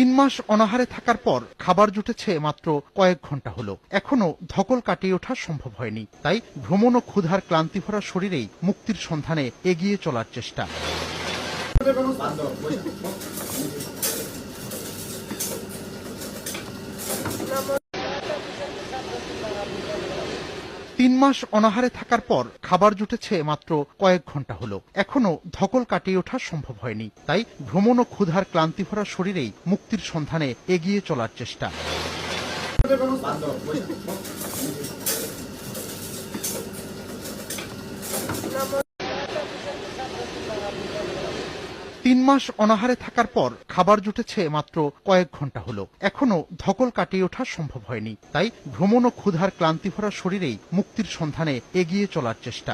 তিন মাস অনাহারে থাকার পর খাবার জুটেছে মাত্র কয়েক ঘণ্টা হলো। এখনও ধকল কাটিয়ে ওঠা সম্ভব হয়নি। তাই ভ্রমণ ও ক্ষুধার ক্লান্তি ভরা শরীরেই মুক্তির সন্ধানে এগিয়ে চলার চেষ্টা। তিন মাস অনাহারে থাকার পর খাবার জুটেছে মাত্র কয়েক ঘণ্টা হলো। এখনও ধকল কাটিয়ে ওঠা সম্ভব হয়নি। তাই ভ্রমণ ও ক্ষুধার ক্লান্তি ভরা শরীরেই মুক্তির সন্ধানে এগিয়ে চলার চেষ্টা। তিন মাস অনাহারে থাকার পর খাবার জুটেছে মাত্র কয়েক ঘণ্টা হলো। এখনও ধকল কাটিয়ে ওঠা সম্ভব হয়নি। তাই ভ্রমণ ও ক্ষুধার ক্লান্তি ভরা শরীরেই মুক্তির সন্ধানে এগিয়ে চলার চেষ্টা।